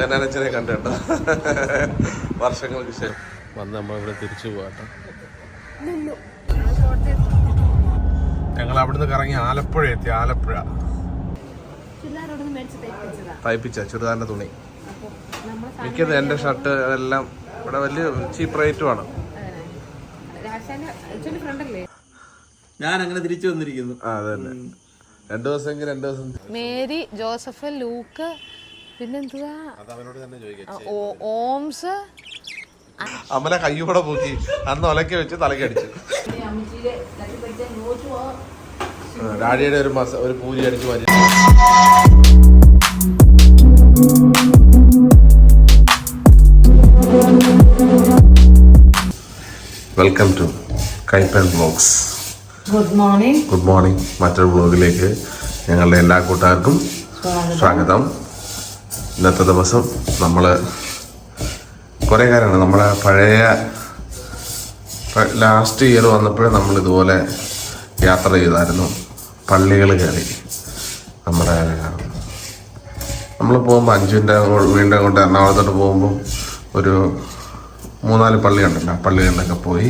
വേനാനച്ചനെ കണ്ടു കേട്ടോ. വർഷങ്ങൾക്ക് ശേഷം വന്ന് നമ്മളിവിടെ തിരിച്ചു പോകാട്ടോ ഞങ്ങൾ അവിടുന്ന് കറങ്ങി ആലപ്പുഴ എത്തി ആലപ്പുഴ. തയ്പ്പിച്ച ചുരിദാറിന്റെ തുണി. മിക്കത് എന്റെ ഷർട്ട് എല്ലാം ഇവിടെ വലിയ ചീപ്പ് റേറ്റുമാണ് ഞാൻ അങ്ങനെ തിരിച്ചു വന്നിരിക്കുന്നു. ആ അതെ രണ്ടു ദിവസമെങ്കിൽ രണ്ടു ദിവസം. മേരി ജോസഫ് ലൂക്ക് പിന്നെന്തുവാ? അത് അവനോട് തന്നെ ചോദിക്കാം. ഓ- ഓംസ്? അമ്മനെ കയ്യൂടെ പൂക്കി അന്ന് ഒലക്കി വെച്ച് തലക്കടിച്ചു ഡാഡിയുടെ ഒരു മസ ഒരു പൂരി അടിച്ച് മാറ്റി welcome to Kaippan blogs good morning good morning മറ്റൊരു ബ്ലോഗിലേക്ക് ഞങ്ങളുടെ എല്ലാ കൂട്ടുകാർക്കും സ്വാഗതം. ഇന്നത്തെ ദിവസം നമ്മൾ കുറേ കാര്യമാണ് നമ്മളെ പഴയ ലാസ്റ്റ് ഇയർ വന്നപ്പോഴും നമ്മൾ ഇതുപോലെ യാത്ര ചെയ്തായിരുന്നു. പള്ളികൾ കയറി നമ്മുടെ നമ്മൾ പോകുമ്പോൾ അഞ്ചിന്റെ വീണ്ടും അങ്ങോട്ട് എറണാകുളത്തോട്ട് പോകുമ്പോൾ ഒരു മൂന്നാൽ പള്ളി ഉണ്ടല്ലോ ആ പള്ളികളിലൊക്കെ പോയി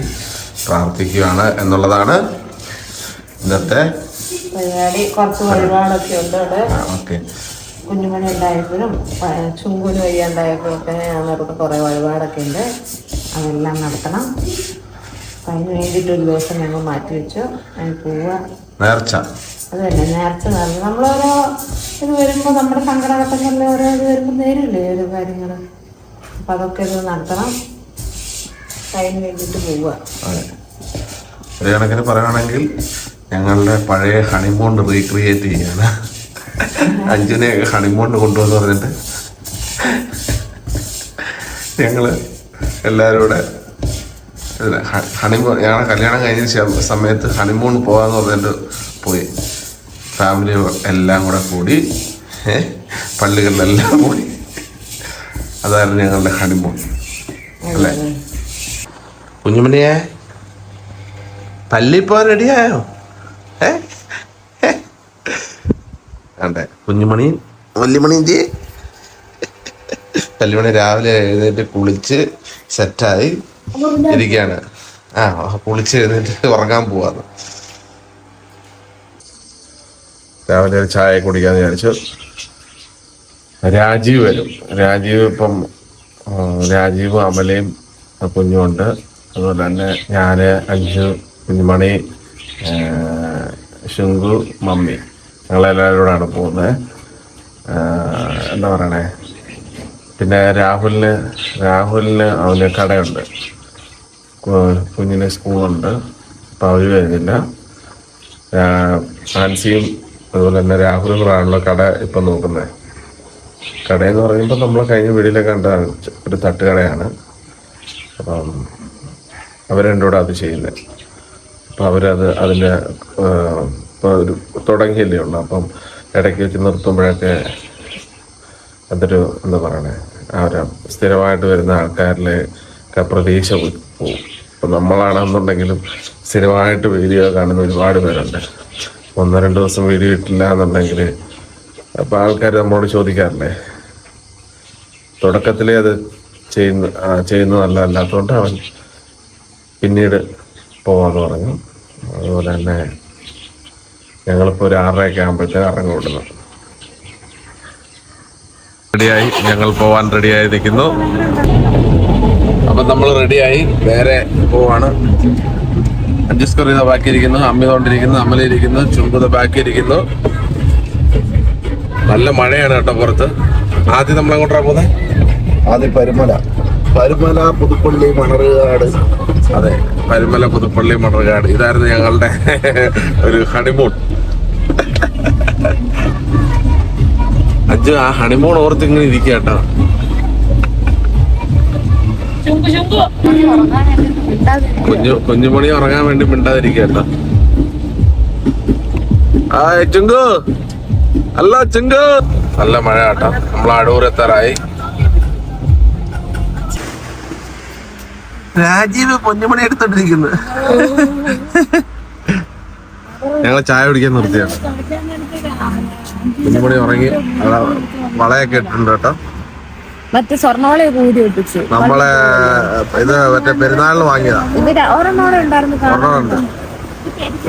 പ്രാർത്ഥിക്കുകയാണ് എന്നുള്ളതാണ് ഇന്നത്തെ പരിപാടി. കുറച്ച് വഴിപാടൊക്കെ ഉണ്ട് ഓക്കെ. കുഞ്ഞുമണി ഉണ്ടായപ്പോഴും പ- ചുങ്കുന് വയ്യാണ്ടായപ്പോഴും ഒക്കെ ഞങ്ങൾക്ക് കുറേ വഴിപാടൊക്കെ ഉണ്ട്. അതെല്ലാം നടത്തണം. അപ്പം അതിന് വേണ്ടിയിട്ട് ഒരു ദിവസം ഞങ്ങൾ മാറ്റി വെച്ചു. അതിന് പോവുക നേർച്ച. അത് തന്നെ നേർച്ച നടന്നു. നമ്മളോരോ ഇത് വരുമ്പോൾ നമ്മുടെ സങ്കടഘട്ടങ്ങളിൽ ഓരോ ഇത് വരുമ്പോൾ നേരില്ലേ ഓരോ കാര്യങ്ങൾ അപ്പം അതൊക്കെ ഇത് നടത്തണം. അതിന് വേണ്ടിയിട്ട് പോവുക ഒരു കണക്കിന് പറയുകയാണെങ്കിൽ ഞങ്ങളുടെ പഴയ ഹണിമൂൺ റീക്രിയേറ്റ് ചെയ്യാണ്. അഞ്ചിനെ ഹണിമൂൺ കൊണ്ടുവന്ന് പറഞ്ഞിട്ട് ഞങ്ങൾ എല്ലാവരും കൂടെ ഹണിമൂൺ ഞങ്ങളെ കല്യാണം കഴിഞ്ഞ സമയത്ത് ഹണിമൂൺ പോകാന്ന് പറഞ്ഞിട്ട് പോയി. ഫാമിലി എല്ലാം കൂടെ കൂടി പള്ളികളിലെല്ലാം പോയി അതായിരുന്നു ഞങ്ങളുടെ ഹണിമൂൺ. അല്ലേ? കുഞ്ഞുമണിയെ പള്ളി പോകാൻ റെഡിയായോ ഏ? അതെ. കുഞ്ഞുമണി? വല്യമണിയും ചെയ് വല്യമണി രാവിലെ എഴുന്നേറ്റ് കുളിച്ച് സെറ്റായി ഇരിക്കുകയാണ്. ആ കുളിച്ച് എഴുന്നേറ്റ് ഉറങ്ങാൻ പോവാന്ന് രാവിലെ ഒരു ചായ കുടിക്കാന്ന് വിചാരിച്ചു. രാജീവ് വരും. രാജീവ് ഇപ്പം രാജീവ് അമലയും കുഞ്ഞുമുണ്ട് അതുപോലെ തന്നെ ഞാൻ അഞ്ചു കുഞ്ഞുമണി ശുങ്കു മമ്മി. ഞങ്ങളെല്ലാവരും എല്ലാവരോടാണ് പോകുന്നത് എന്താ പറയണേ? പിന്നെ രാഹുലിന് രാഹുലിന് അവന് കടയുണ്ട്. കുഞ്ഞിന് സ്കൂളുണ്ട്. അപ്പം അവർ വരുന്നില്ല. ഫാൻസിയും അതുപോലെ തന്നെ രാഹുലും കൂടാണല്ലോ കട ഇപ്പം നോക്കുന്നത്. കടയെന്ന് പറയുമ്പോൾ നമ്മൾ കഴിഞ്ഞ വീടിലെ കണ്ട ഒരു തട്ടുകടയാണ്. അപ്പം അവരെ കൂടെ അത് ചെയ്യുന്നത്. അപ്പം അവരത് അതിന്റെ ഇപ്പോൾ ഒരു തുടങ്ങിയല്ലേ ഉള്ളൂ. അപ്പം ഇടയ്ക്ക് വെച്ച് നിർത്തുമ്പോഴൊക്കെ അതൊരു എന്താ പറയണേ ആ ഒരു സ്ഥിരമായിട്ട് വരുന്ന ആൾക്കാരിലെ ഒക്കെ പ്രതീക്ഷ പോകും ഇപ്പം നമ്മളാണെന്നുണ്ടെങ്കിലും സ്ഥിരമായിട്ട് വീഡിയോ കാണുന്ന ഒരുപാട് പേരുണ്ട്. ഒന്നോ രണ്ടോ ദിവസം വീഡിയോ ഇട്ടില്ല എന്നുണ്ടെങ്കിൽ അപ്പം ആൾക്കാർ നമ്മളോട് ചോദിക്കാറില്ലേ തുടക്കത്തിലേ അത് ചെയ്യുന്ന ചെയ്യുന്ന ചെയ്യുന്നതല്ല അല്ലാത്തതുകൊണ്ട് അവൻ പിന്നീട് പോവാന്ന് പറഞ്ഞു. അതുപോലെ തന്നെ ഞങ്ങളിപ്പോൾ ഒരു ആറരയൊക്കെ ആകുമ്പോഴത്തേക്ക് ഇറങ്ങി വിടുന്നു റെഡിയായി. ഞങ്ങൾ പോവാൻ റെഡിയായി നിൽക്കുന്നു അപ്പം നമ്മൾ റെഡിയായി. നേരെ പോവാണ്. അഡ്ജസ്റ്റ് ചെയ്ത ബാക്കിയിരിക്കുന്നു. അമ്മി കൊണ്ടിരിക്കുന്നു അമ്മലിരിക്കുന്നു ചുണ്ടുത ബാക്കിയിരിക്കുന്നു. നല്ല മഴയാണ് കേട്ടോ പുറത്ത്. ആദ്യം നമ്മൾ അങ്ങോട്ടാ പോകുന്നത് ആദ്യം പരുമല. പരുമല പുതുപ്പള്ളി മണറുകാട് അതെ പരുമല പുതുപ്പള്ളി മണറുകാട് ഇതായിരുന്നു ഞങ്ങളുടെ ഒരു ഹണിമൂൺ. അഞ്ചു ആ ഹണിമൂൺ ഓർത്ത് ഇങ്ങനെ ഇരിക്കുക കേട്ടോ. കുഞ്ഞു കുഞ്ഞുമണി ഉറങ്ങാൻ വേണ്ടി മിണ്ടാതിരിക്കുക കേട്ടോ. ആ ചുങ്കു അല്ല ചുങ്കു നല്ല മഴ കേട്ടോ. നമ്മൾ അടൂർ എത്താറായി. രാജീവ് പൊന്നുമണി എടുത്തോണ്ടിരിക്കുന്നു. ഞങ്ങൾ ചായ കുടിക്കാൻ നിർത്തിയാണ്. കുഞ്ഞുമണി ഉറങ്ങി. വളയൊക്കെ ഇട്ടിട്ടുണ്ട് കേട്ടോ. മറ്റേ സ്വർണോളെ കൂടി ഒട്ടിച്ചു. നമ്മളെ ഇത് മറ്റേ പെരുന്നാളിന് വാങ്ങിയതാ. ഒരെണ്ണമുണ്ട്.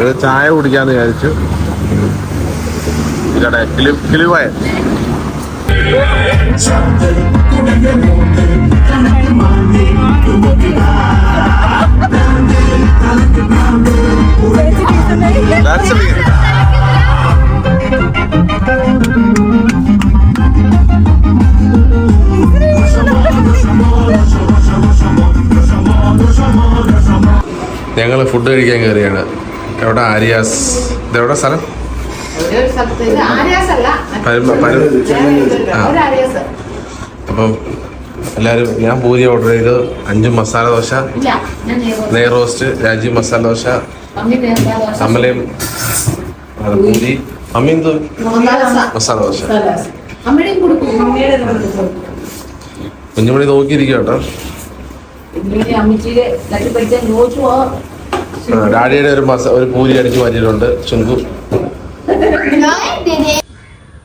ഇത് ചായ കുടിക്കാന്ന് വിചാരിച്ചു. ഇവിടെ കിളി കിളിവായ കഴിക്കാൻ കയറിയാണ് എവിടെ ആര്യാസ്? ഇതെവിടെ സ്ഥലം? അപ്പൊ എല്ലാരും എല്ലാവരും ഞാൻ പൂരി ഓർഡർ ചെയ്ത് അഞ്ച് മസാല ദോശ നെയ് റോസ്റ്റ്. രാജീവ് മസാല ദോശ അമ്മലയും പൂരി. അമ്മയും എന്ത്? മസാല ദോശ. കുഞ്ഞുമണി നോക്കിയിരിക്കട്ടോ കേട്ടോ അമ്മച്ചിയുടെ ഡാഡിയുടെ ഒരു മസ ഒരു പൂരി അടിച്ച് മാറ്റിയിട്ടുണ്ട്. ചുങ്കു.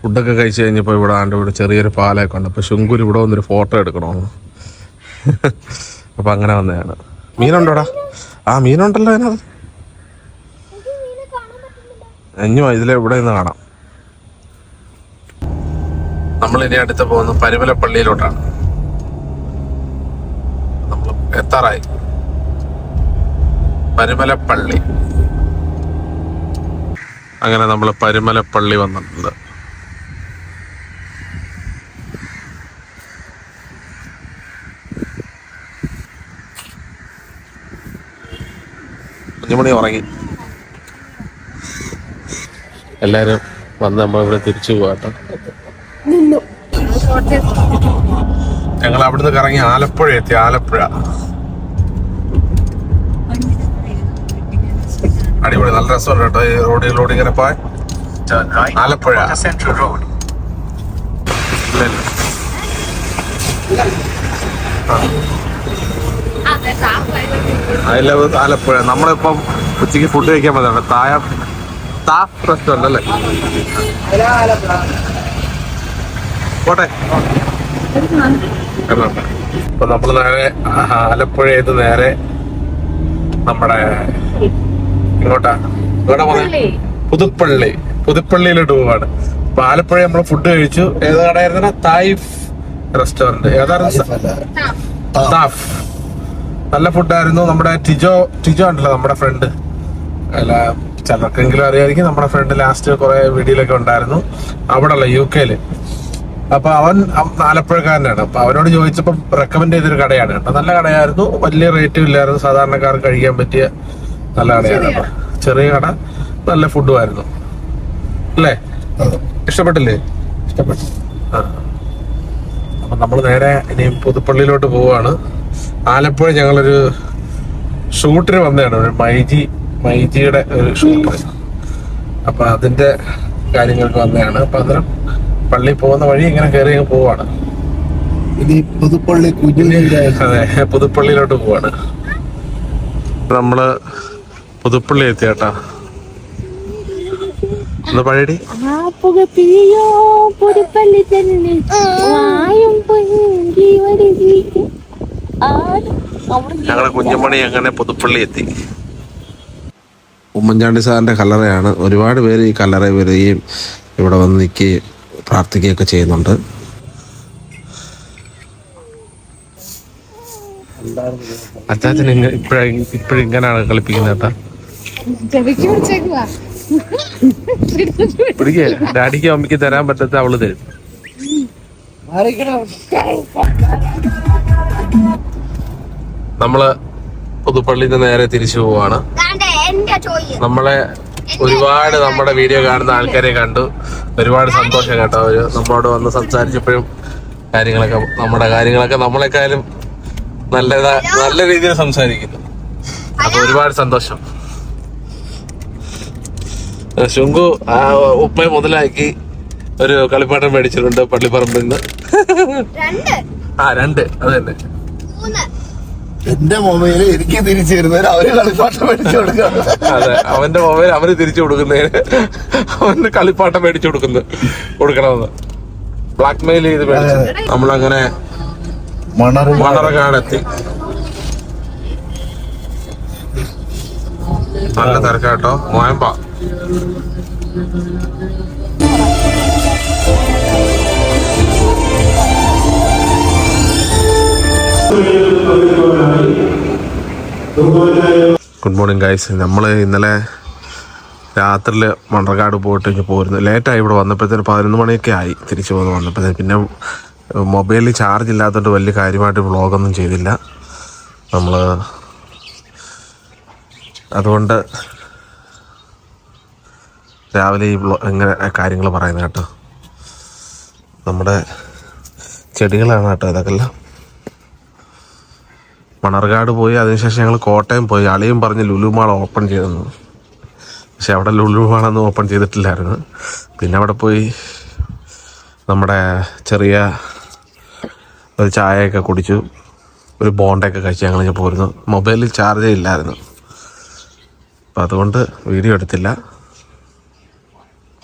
ഫുഡൊക്കെ കഴിച്ച് കഴിഞ്ഞപ്പോൾ ഇവിടെ ആണ്ട് ഇവിടെ ചെറിയൊരു പാലൊക്കെ ഉണ്ട്. അപ്പോൾ ശുങ്കുര് ഇവിടെ വന്നൊരു ഫോട്ടോ എടുക്കണമെന്ന് അപ്പം അങ്ങനെ വന്നതാണ്. മീനുണ്ടോടാ? ആ മീനുണ്ടല്ലോ അതിനകത്ത്. അഞ്ഞു ഇതിലെ ഇവിടെ നിന്ന് കാണാം. നമ്മൾ ഇനി അടുത്ത് പോകുന്നത് പരിമല പള്ളിയിലോട്ടാണ് നമ്മൾ എത്താറായി. പരുമലപ്പള്ളി. അങ്ങനെ നമ്മൾ പരുമലപ്പള്ളി വന്നിട്ടുണ്ട്. കുഞ്ഞുമണി ഉറങ്ങി. എല്ലാരും വന്ന് നമ്മൾ ഇവിടെ തിരിച്ചു പോകട്ടെ ഞങ്ങൾ അവിടുന്ന് കറങ്ങി ആലപ്പുഴ എത്തി ആലപ്പുഴ. അടിപൊളി നല്ല രസമുണ്ട് കേട്ടോ ഈ റോഡിലൂടെ ഇങ്ങനെ പോയി ആലപ്പുഴ. ഇല്ല, ഇല്ല. I love Alappuzha. നമ്മളിപ്പം ഉച്ചയ്ക്ക് ഫുഡ് കഴിക്കാൻ പറ്റാണ് തായ താഫ് റെസ്റ്റോറന്റ് അല്ലേ? പോട്ടെ. ഇപ്പൊ നമ്മൾ നേരെ ആലപ്പുഴയിൽ നേരെ നമ്മുടെ ഇങ്ങോട്ടാ പുതുപ്പള്ളി. പുതുപ്പള്ളിയിലോട്ട് പോവാണ് അപ്പൊ ആലപ്പുഴ നമ്മൾ ഫുഡ് കഴിച്ചു. ഏത് കടയായിരുന്ന തായിഫ് റെസ്റ്റോറന്റ് ഏതായിരുന്നു താഫ്. നല്ല ഫുഡായിരുന്നു നമ്മുടെ ടിജോ ടിജോ ഉണ്ടല്ലോ നമ്മുടെ ഫ്രണ്ട് അല്ല ചിലർക്കെങ്കിലും അറിയായിരിക്കും നമ്മുടെ ഫ്രണ്ട് ലാസ്റ്റ് കുറെ വീഡിയോയിലൊക്കെ ഉണ്ടായിരുന്നു. അവിടെ അല്ല യു കെയിൽ അപ്പൊ അവൻ ആലപ്പുഴക്കാരനാണ്. അപ്പൊ അവനോട് ചോദിച്ചപ്പോ റെക്കമെൻഡ് ചെയ്തൊരു കടയാണ്. കേട്ടോ നല്ല കടയായിരുന്നു. വലിയ റേറ്റും ഇല്ലായിരുന്നു. സാധാരണക്കാർക്ക് കഴിക്കാൻ പറ്റിയ നല്ല കടയാണ്. കേട്ടോ ചെറിയ കട നല്ല ഫുഡും ആയിരുന്നു. അല്ലേ? ഇഷ്ടപ്പെട്ടില്ലേ? ഇഷ്ടപ്പെട്ടു. ആ. അപ്പൊ നമ്മൾ നേരെ ഇനി പുതുപ്പള്ളിയിലോട്ട് പോവാണ്. ആലപ്പുഴ ഞങ്ങളൊരു ഷൂട്ടിന് വന്നതാണ്. ഒരു മൈജി മൈജിയുടെ ഒരു ഷൂട്ട്. അപ്പൊ അതിന്റെ കാര്യങ്ങൾക്ക് വന്നതാണ്. അപ്പൊ അന്നേരം പള്ളി പോകുന്ന വഴി ഇങ്ങനെ കയറി അങ്ങ് പോവാണ്. ഇനി പുതുപ്പള്ളി അതെ പുതുപ്പള്ളിയിലോട്ട് പോവാണ്. നമ്മൾ പുതുപ്പള്ളി എത്തിയാട്ടാ. പഴയടി? ആ പുക പുതുപ്പള്ളി തന്നെ. ഞങ്ങളെ കുഞ്ഞുമണി അങ്ങനെ പുതുപ്പള്ളി എത്തി. ഉമ്മൻചാണ്ടി സാറിന്റെ കല്ലറയാണ്. ഒരുപാട് പേര് ഈ കല്ലറ വരികയും ഇവിടെ വന്ന് നിൽക്കുകയും പ്രാർത്ഥിക്കുകയൊക്കെ ചെയ്യുന്നുണ്ട്. അച്ചാച്ചൻ ഇപ്പഴ ഇപ്പഴിങ്ങനാണ് കളിപ്പിക്കുന്നത് കേട്ടാ പിടിക്കേ. ഡാഡിക്ക് അമ്മയ്ക്ക് തരാൻ പറ്റാത്ത അവൾ തരും. നമ്മൾ പുതുപ്പള്ളിയിൽ നിന്ന് നേരെ തിരിച്ചു പോവാണ്. നമ്മളെ ഒരുപാട് നമ്മുടെ വീഡിയോ കാണുന്ന ആൾക്കാരെ കണ്ടു. ഒരുപാട് സന്തോഷം കേട്ടോ. അവർ നമ്മളോട് വന്ന് സംസാരിച്ചപ്പോഴും കാര്യങ്ങളൊക്കെ നമ്മുടെ കാര്യങ്ങളൊക്കെ നമ്മളെക്കാളും നല്ലതാ നല്ല രീതിയിൽ സംസാരിക്കുന്നു. അപ്പൊ ഒരുപാട് സന്തോഷം. ശുങ്കു ആ ഉപ്പയെ മുതലാക്കി ഒരു കളിപ്പാട്ടം മേടിച്ചിട്ടുണ്ട് പള്ളിപ്പറമ്പിൽ നിന്ന്. ആ രണ്ട്. അത് തന്നെ. എന്റെ മൊബൈൽ എനിക്ക് തിരിച്ചു തരുന്നതിന് അവർ കളിപ്പാട്ടം മേടിച്ചു കൊടുക്കുക അതെ അവന്റെ മൊബൈൽ അവന് തിരിച്ചു കൊടുക്കുന്നതിന് അവന് കളിപ്പാട്ടം മേടിച്ചു കൊടുക്കുന്നു കൊടുക്കണമെന്ന്. ബ്ലാക്ക് മെയിൽ ചെയ്ത് മേടിച്ചു. നമ്മളങ്ങനെ മണറ മണറങ്ങാടെത്തി നല്ല തിരക്കാട്ടോ മോയമ്പ ഗുഡ് മോർണിംഗ് ഗൈസ് നമ്മൾ ഇന്നലെ രാത്രിയിൽ മണ്ണർക്കാട് പോയിട്ട് ഇങ്ങനെ പോരുന്നു. ലേറ്റായി ഇവിടെ വന്നപ്പോഴത്തേന് പതിനൊന്ന് മണിയൊക്കെ ആയി തിരിച്ചു പോന്ന് വന്നപ്പോഴത്തേന്. പിന്നെ മൊബൈലിൽ ചാർജ് ഇല്ലാത്തതുകൊണ്ട് വലിയ കാര്യമായിട്ട് വ്ളോഗൊന്നും ചെയ്തില്ല. നമ്മൾ അതുകൊണ്ട് രാവിലെ ഈ ഇങ്ങനെ കാര്യങ്ങൾ പറയുന്നത് കേട്ടോ. നമ്മുടെ ചെടികളാണ് കേട്ടോ ഇതൊക്കെ എല്ലാം മണർകാട് പോയി അതിനുശേഷം ഞങ്ങൾ കോട്ടയം പോയി. അളിയും പറഞ്ഞ് ലുലു മാൾ ഓപ്പൺ ചെയ്തിരുന്നു പക്ഷെ അവിടെ ലുലു മാളൊന്നും ഓപ്പൺ ചെയ്തിട്ടില്ലായിരുന്നു. പിന്നെ അവിടെ പോയി നമ്മുടെ ചെറിയ ഒരു ചായയൊക്കെ കുടിച്ചു. ഒരു ബോണ്ടൊക്കെ കഴിച്ച് ഞങ്ങൾ ഞാൻ പോരുന്നു. മൊബൈലിൽ ചാർജേ ഇല്ലായിരുന്നു. അപ്പം അതുകൊണ്ട് വീഡിയോ എടുത്തില്ല.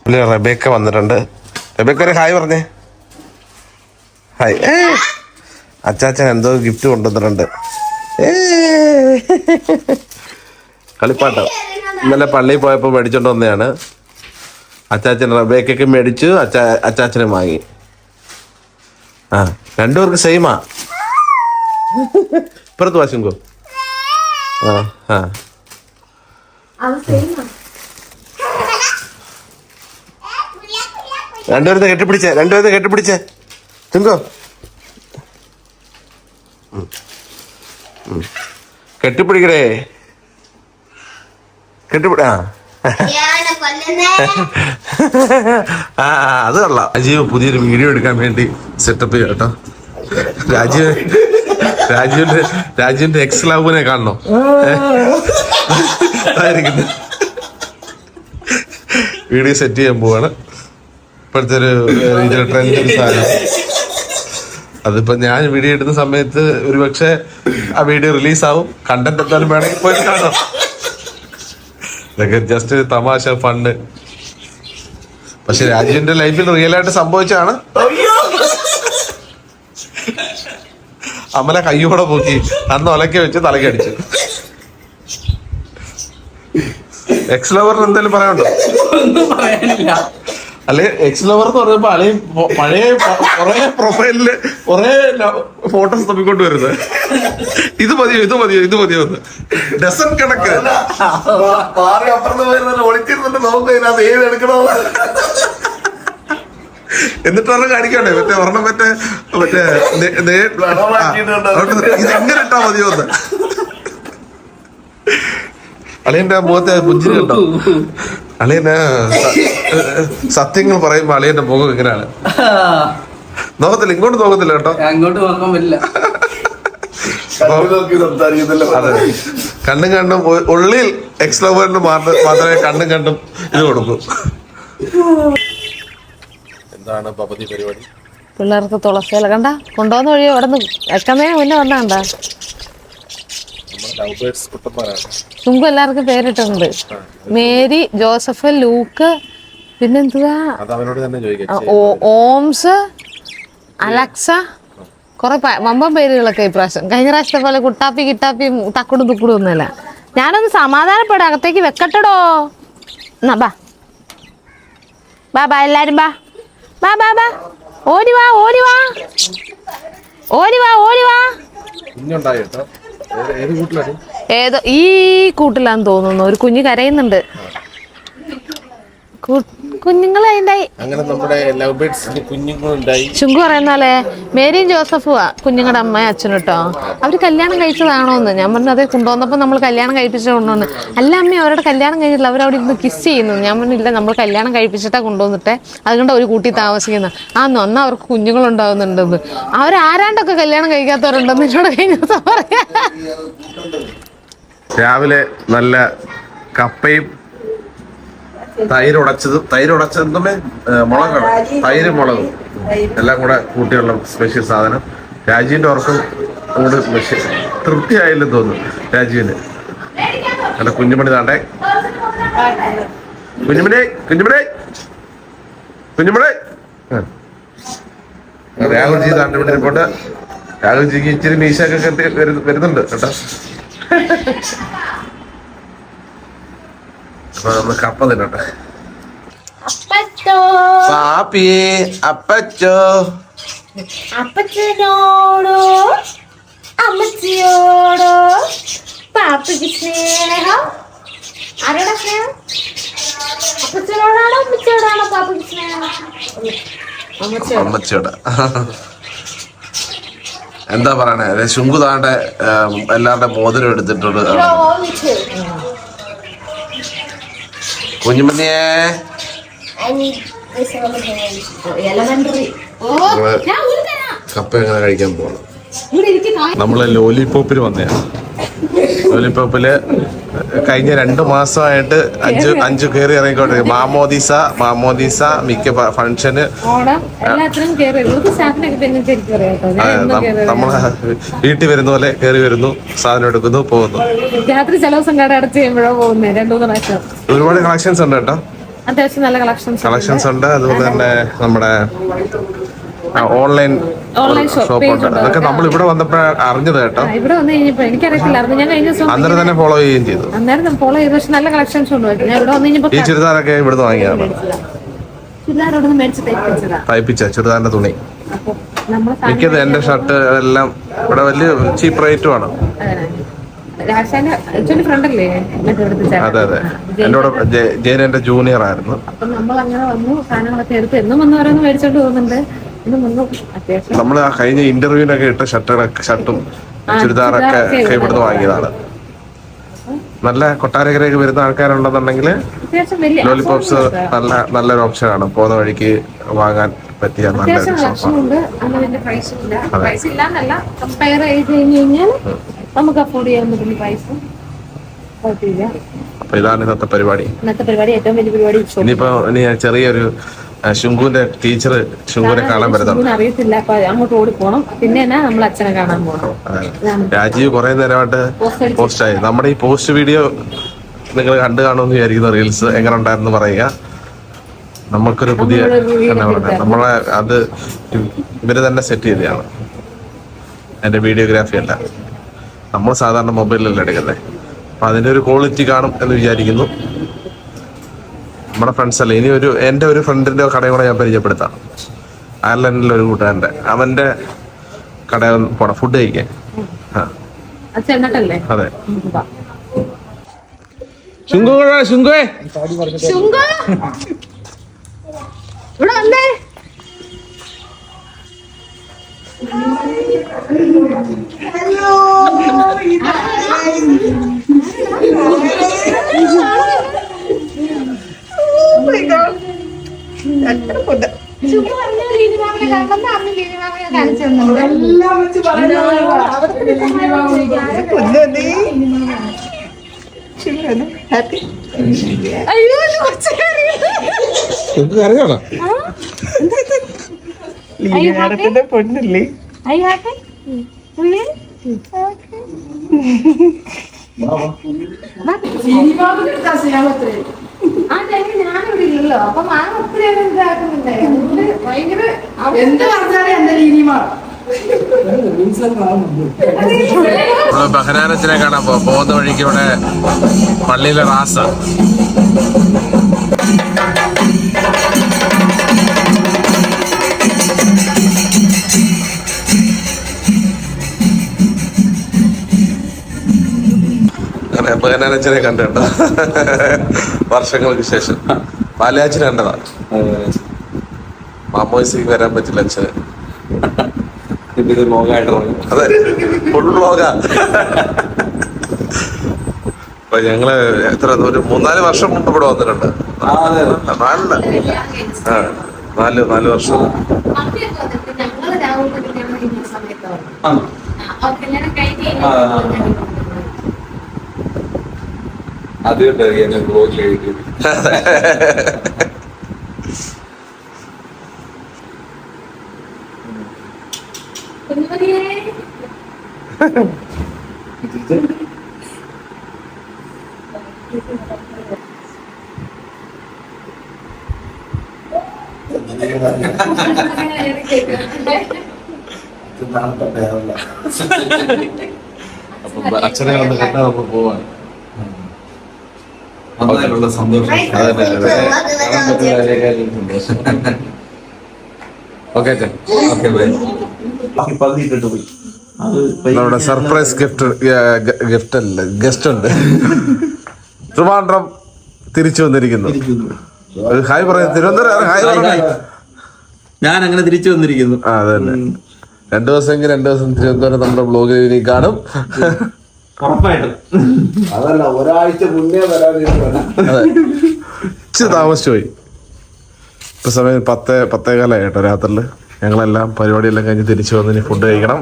പിന്നെ റബേക്ക വന്നിട്ടുണ്ട്. റബേക്ക ഒരു ഹായ് പറഞ്ഞേ. ഹായ്. ഏ. അച്ചാച്ചൻ എന്തോ ഗിഫ്റ്റ് കൊണ്ടുവന്നിട്ടുണ്ട്. ഏ. കളിപ്പാട്ടം. ഇന്നലെ പള്ളിയിൽ പോയപ്പോൾ മേടിച്ചോണ്ട് വന്നതാണ് അച്ചാച്ചൻ റബേക്കൊക്കെ മേടിച്ചു അച്ചാ അച്ചാച്ചനും വാങ്ങി. ആ രണ്ടുപേർക്ക് സെയിമാ ഇപ്പുറത്ത് വാശുങ്കോ ആ ആ. രണ്ടുപേരത്തെ കെട്ടിപ്പിടിച്ചേ രണ്ടുപേരത്തെ കെട്ടിപ്പിടിച്ചേ. കെട്ടിപ്പിട കെട്ടിപ്പിടിക്കടേ. കെട്ടിപ്പിടി ആ. അത് കൊള്ളാം. രാജീവ് പുതിയൊരു വീഡിയോ എടുക്കാൻ വേണ്ടി സെറ്റപ്പ് ചെയ്യാം കേട്ടോ. രാജീവ് രാജീവിന്റെ രാജീവിന്റെ എക്സ് ലവിനെ കാണണോ? വീഡിയോ സെറ്റ് ചെയ്യാൻ പോവാണ്. ഇപ്പോഴത്തെ ഒരു ട്രെൻഡ് സാധനം. അതിപ്പോ ഞാൻ വീഡിയോ എടുത്ത സമയത്ത് ഒരുപക്ഷെ ആ വീഡിയോ റിലീസ് ആവും കണ്ടന്റ് എന്തായാലും വേണമെങ്കിൽ പോയി കാണാം. ഇതൊക്കെ ജസ്റ്റ് തമാശ ഫണ്ട് പക്ഷെ രാജീവിന്റെ ലൈഫിൽ റിയൽ ആയിട്ട് സംഭവിച്ചാണ് അമല കയ്യോടെ പോക്കി അന്ന് ഒലക്കി വെച്ച് തലക്കടിച്ചു എക്സ് ലവറിന് എന്തെങ്കിലും പറയാനുണ്ടോ? ഒന്നും പറയാനില്ല. അല്ലെ എക്സ് ലവർ എന്ന് പറയുമ്പോ അളിയും പഴയ കൊറേ പ്രൊഫൈലിൽ കൊറേ ഫോട്ടോസ് തപ്പിക്കൊണ്ട് വരുന്നത് ഇത് മതിയോ ഇത് മതിയോ ഇത് മതിയോ എന്ന്. ഡസൺ കണക്ക്. പാറി അപ്പുറത്ത് ഏത് എടുക്കണോ എന്നിട്ട് ഒരെണ്ണം കാണിക്കണ്ടേ? മറ്റേ ഒരെണ്ണം മറ്റേ മറ്റേ ഇതെങ്ങനെ ഇട്ടാ മതിയോ എന്ന്. അളിയന്റെ മുഖത്തെ പുഞ്ചിരി കണ്ടോ? അളിയന് സത്യങ്ങൾ പറയുമ്പോ അളിയന്റെ മുഖം ഇങ്ങനെയാണ്. നോക്കത്തില്ല ഇങ്ങോട്ട് നോക്കത്തില്ല കേട്ടോ. അങ്ങോട്ട് നോക്കാൻ പറ്റില്ല. അതെ. കണ്ണും കണ്ടും ഉള്ളിൽ എക്സ് ലവറിന് മാത്രമേ കണ്ണും കണ്ടും ഇത് കൊടുക്കൂ. എന്താണ് പദ്ധതി പരിപാടി? പിള്ളേർക്ക് തുളസിയില കണ്ട? കൊണ്ടുവന്ന വഴി അവിടെ നിന്ന് മുന്നേ വന്നാണ്ട? കുട്ടന്മാരാണ്. എല്ലാവർക്കും പേരിട്ടുണ്ട്. മേരി ജോസഫ് ലൂക്ക് പിന്നെന്തുവാ? ഓംസ് അലക്സ കുറെ വമ്പൻ പേരുകളൊക്കെ ഇപ്രാവശ്യം. കഴിഞ്ഞ പ്രാവശ്യത്തെ പോലെ കുട്ടാപ്പി കിട്ടാപ്പി തക്കുടും തുക്കുടും ഒന്നുമല്ല. ഞാനൊന്ന് സമാധാനപ്പെടാം. അകത്തേക്ക് വെക്കട്ടടോ. എന്നാ ബാ. ബാ ബാ എല്ലാരും ബാ. ബാ ബാ ബാ. ഓടി വാ ഓടി വാ. ഓടി വാ ഓടി വാ. ഏതോ ഈ കൂട്ടിലാന്ന് തോന്നുന്നു. ഒരു കുഞ്ഞ് കരയുന്നുണ്ട്. കു- കുഞ്ഞുങ്ങൾ അതിന്റെ അങ്ങനെ നമ്മുടെ ലവ് കുഞ്ഞുങ്ങളുണ്ടായി. ചുങ്കു മേരിയും ജോസഫുവാ കുഞ്ഞുങ്ങളുടെ അമ്മയും അച്ഛനും കേട്ടോ അവർ കല്യാണം കഴിച്ചതാണോ എന്ന് ഞാൻ പറഞ്ഞു അതെ കൊണ്ടുവന്നപ്പോൾ നമ്മൾ കല്യാണം കഴിപ്പിച്ച കൊണ്ടുവന്ന്. അല്ല അമ്മ അവരുടെ കല്യാണം കഴിഞ്ഞിട്ടില്ല. അവരവിടെ ഇരുന്ന് കിസ് ചെയ്യുന്നു. ഞാൻ പറഞ്ഞില്ല നമ്മൾ കല്യാണം കഴിപ്പിച്ചിട്ടാ കൊണ്ടുവന്നിട്ടെ. അതുകൊണ്ട് ഒരു കൂട്ടി താമസിക്കുന്നു. ആ അന്ന് അവർക്ക് കുഞ്ഞുങ്ങളുണ്ടാവുന്നുണ്ടെന്ന്. അവരാരാണ്ടൊക്കെ കല്യാണം കഴിക്കാത്തവരുണ്ടെന്ന് എന്നോട് കഴിഞ്ഞ പറയാ. രാവിലെ നല്ല കപ്പയും തൈര് ഉടച്ചത് തൈര് ഉടച്ചത് മുളകാണ് തൈര് മുളകും. എല്ലാം കൂടെ കൂട്ടിയുള്ള സ്പെഷ്യൽ സാധനം. രാജീവിന്റെ ഉറക്കം കൂടെ സ്പെഷ്യൽ തൃപ്തിയായില്ലെന്ന് തോന്നുന്നു രാജീവിന്. അല്ല കുഞ്ഞുമണി താണ്ടേ. കുഞ്ഞുമണി കുഞ്ഞുമണി. കുഞ്ഞുമണി. രാഹുൽജി താണ്ട് ഇവിടെ ഇരിപ്പുണ്ട് രാഘവജിക്ക് ഇച്ചിരി മീശയൊക്കെ കെട്ടി വരുന്നുണ്ട് കേട്ടോ. അപ്പൊ നമ്മൾ കപ്പ തിന്നട്ടെ. പാപ്പി അപ്പച്ചോ. അപ്പച്ചനോടോ അമ്മച്ചിയോടോ പാപ്പയ്ക്ക് സ്നേഹം. ആരോടാ സ്നേഹം? അപ്പച്ചനോടാണോ അമ്മച്ചിയോടാണോ പാപ്പയ്ക്ക് സ്നേഹം? അമ്മച്ചിയോട്. എന്താ പറയണേ? ശുങ്കുതാണ്ട് ശുങ്കു താണ്ടെ എല്ലാവരുടെ മോതിരം എടുത്തിട്ടുണ്ട് കുഞ്ഞുമണിയേ കപ്പ എങ്ങനെ കഴിക്കാൻ പോകണം നമ്മളെ ലോലിപോപ്പിൽ വന്നതാണ് ലോലിപോപ്പിൽ കഴിഞ്ഞ രണ്ടു മാസമായിട്ട് അഞ്ചു അഞ്ചു കയറി ഇറങ്ങിക്കോട്ടെ. മാമോദീസ മാമോദീസ മിക്ക ഫംഗ്ഷന്. നമ്മൾ വീട്ടിൽ വരുന്ന പോലെ കയറി വരുന്നു സാധനം എടുക്കുന്നു പോകുന്നു. രാത്രി ചില ദിവസം കട അടച്ച് ചെയ്യുമ്പോഴോ പോകുന്നത് രണ്ടു മൂന്ന് പ്രാവശ്യം. ഒരുപാട് കളക്ഷൻസ് ഉണ്ട് കേട്ടോ. അത്യാവശ്യം നല്ല കളക്ഷൻസ് കളക്ഷൻസ് ഉണ്ട്. അതുപോലെ തന്നെ നമ്മുടെ ഓൺലൈൻ Shop ഷോപ്പ്. അതൊക്കെ നമ്മൾ ഇവിടെ വന്നപ്പോഴാണ് അറിഞ്ഞത് കേട്ടോ ഇവിടെ വന്നു കഴിഞ്ഞപ്പോ എനിക്കറിയത്തില്ലായിരുന്നു ഞാൻ കഴിഞ്ഞ ദിവസം അന്നേരം തന്നെ ഫോളോ ചെയ്യുകയും ചെയ്തു അന്നേരം ഫോളോ ചെയ്തു പക്ഷെ നല്ല കളക്ഷൻസ് ഉണ്ട് ഞാൻ ഇവിടെ വന്നു കഴിഞ്ഞപ്പോ ഈ ചുരിദാറൊക്കെ ഇവിടുന്ന് വാങ്ങിയതാണ് ചുരിദാർ ഇവിടെ മേടിച്ച് തയ്പ്പിച്ചതാ തയ്പ്പിച്ച ചുരിദാറിന്റെ തുണി മിക്കത് എന്റെ ഷർട്ട് എല്ലാം ഇവിടെ വലിയ ചീപ്പ് റേറ്റും ആണ്. അതെ അതെ എന്റെ കൂടെ ജയൻ എന്റെ ജൂനിയർ ആയിരുന്നു അപ്പൊ നമ്മൾ അങ്ങനെ വന്നു സാധനങ്ങളൊക്കെ എടുത്ത് എന്നും വന്ന് ഓരോന്ന് മേടിച്ചോണ്ട് പോകുന്നുണ്ട് നമ്മൾ ആ കഴിഞ്ഞ ഇന്റർവ്യൂവിനൊക്കെ ഇട്ട ഷർട്ടുകളൊക്കെ ഷർട്ടും ചുരിദാറൊക്കെ ഇവിടുന്ന് വാങ്ങിയതാണ്. നല്ല കൊട്ടാരക്കരയൊക്കെ വരുന്ന ആൾക്കാരുണ്ടെന്നുണ്ടെങ്കിൽ ലോലിപോപ്സ് നല്ല നല്ലൊരു ഓപ്ഷനാണ്. പോകുന്ന വഴിക്ക് വാങ്ങാൻ പറ്റിയ നല്ല നമുക്ക് അഫോർഡ് ചെയ്യാൻ പറ്റുന്ന പ്രൈസും അപ്പൊ ഇതാണ് ഇന്നത്തെ പരിപാടി. ഇന്നത്തെ പരിപാടി ഏറ്റവും വലിയ പരിപാടി. ഇനിയിപ്പോ ഇനി ചെറിയൊരു ശുങ്കുവിന്റെ ടീച്ചർ ശുങ്കുവിനെ കാണാൻ വരുന്നുണ്ട്? അറിയത്തില്ല. അപ്പൊ അങ്ങോട്ട് ഓടി പോണം. പിന്നെ എന്നാ നമ്മൾ അച്ഛനെ കാണാൻ പോണം. രാജീവ് കുറെ നേരമായിട്ട് Post പോസ്റ്റ് ആയി നമ്മുടെ ഈ പോസ്റ്റ് വീഡിയോ നിങ്ങൾ കണ്ടു കാണുമെന്ന് വിചാരിക്കുന്ന റീൽസ് എങ്ങനെ ഉണ്ടായിരുന്നു പറയുക. നമുക്കൊരു പുതിയ നമ്മളൊരു എന്നാ പറയുക നമ്മളെ അത് ഇവർ തന്നെ സെറ്റ് ചെയ്തതാണ്. എന്റെ വീഡിയോഗ്രാഫി അല്ല. നമ്മൾ സാധാരണ മൊബൈലിലല്ല എടുക്കുന്നത്. അപ്പൊ അതിന്റെ ഒരു ക്വാളിറ്റി കാണും എന്ന് വിചാരിക്കുന്നു. നമ്മുടെ ഫ്രണ്ട്സ് അല്ലേ? ഇനി ഒരു എന്റെ ഒരു ഫ്രണ്ടിന്റെ കടയും കൂടെ ഞാൻ പരിചയപ്പെടുത്താം. അയർലൻഡിലെ ഒരു കൂട്ടുകാരന്റെ അവന്റെ കട പോണം. ഫുഡ് കഴിക്കാൻ. അതെ ഹലോ. ശുങ്കു ശുങ്കുവേ. ഇവിടെ വന്നേ. ശുങ്ക ശുങ്കു കരയാണോ പൊന്നില്ലേ? Are ആ ടൈമിൽ ഞാനിവിടെ ഇല്ലല്ലോ. അപ്പൊ മാം ഒത്തിരി അങ്ങ് ഇതാക്കുന്നുണ്ട് അതുകൊണ്ട് ഭയങ്കര എന്ത് പറഞ്ഞാലും എന്റെ രീതിമാ നമ്മൾ ബഹനാനത്തിനെ കാണാൻ പോ പോകുന്ന വഴിക്ക് ഇവിടെ പള്ളിയിലെ റാസ. ബഹനാനച്ചനെ കണ്ടോ വർഷങ്ങൾക്ക് ശേഷം. പാലാച്ചിനെ കണ്ടതാ. മാമോയിസിക്ക് വരാൻ പറ്റില്ല അച്ഛന്. അതെ ഫുൾ അപ്പൊ ഞങ്ങൾ എത്ര ഒരു മൂന്നാൽ വർഷം മുമ്പ് ഇവിടെ വന്നിട്ടുണ്ട്. നാലില്ല ആ നാല്. നാല് വർഷം. മമ്മിയൊക്കെ വന്നിട്ട് ഞങ്ങൾ രാഹുലിന്റെ കല്യാണം കഴിഞ്ഞ സമയത്ത് വന്നു. ആ, ആദ്യമായിട്ടായിരിക്കും എന്നെ ബ്ലോഗ് എഴുതി അച്ഛനെ ഒന്ന് കണ്ടാ നമുക്ക് പോവാൻ വന്നതിലുള്ള സന്തോഷം. ഓക്കെ അച്ഛൻ. ഓക്കെ ബൈ ബാക്കി പകുതി ഇട്ടിട്ട് പോയി. അത് നമ്മുടെ സർപ്രൈസ് ഗിഫ്റ്റ് ഗിഫ്റ്റ് അല്ല ഗസ്റ്റ് ഉണ്ട്. ട്രിവാൻഡ്രം തിരിച്ചു വന്നിരിക്കുന്നു. ഒരു ഹായ് പറയും തിരുവനന്തപുരം ഹായ് പറഞ്ഞു ഞാൻ അങ്ങനെ തിരിച്ചു വന്നിരിക്കുന്നു. ആ അതന്നെ. രണ്ടു ദിവസമെങ്കിൽ രണ്ടു ദിവസം തിരുവനന്തപുരം നമ്മുടെ ബ്ലോഗിൽ കാണും. ഉറപ്പായിട്ടും. അതല്ല ഒരാഴ്ച മുന്നേ വരാൻ താമസിച്ചുപോയി ഇച്ചിരി താമസിച്ചു പോയി ഇപ്പൊ സമയം പത്ത് പത്തേകാലായി കേട്ടോ രാത്രിയിൽ ഞങ്ങളെല്ലാം പരിപാടിയെല്ലാം കഴിഞ്ഞ് തിരിച്ചു വന്ന് ഇനി ഫുഡ് കഴിക്കണം.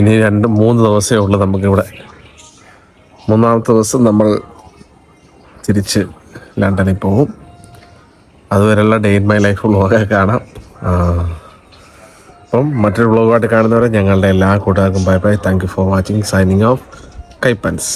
ഇനി രണ്ട് മൂന്ന് ദിവസമേ ഉള്ളൂ നമുക്കിവിടെ. മൂന്നാമത്തെ ദിവസം നമ്മൾ തിരിച്ച് ലണ്ടനിൽ പോകും അതുവരെയുള്ള ഡേ ഇൻ മൈ ലൈഫ് വ്ളോഗൊക്കെ കാണാം. അപ്പം മറ്റൊരു വ്ളോഗായിട്ട് കാണുന്നവരെ ഞങ്ങളുടെ എല്ലാ കൂട്ടുകാർക്കും bye bye thank you for watching signing off Kaippans.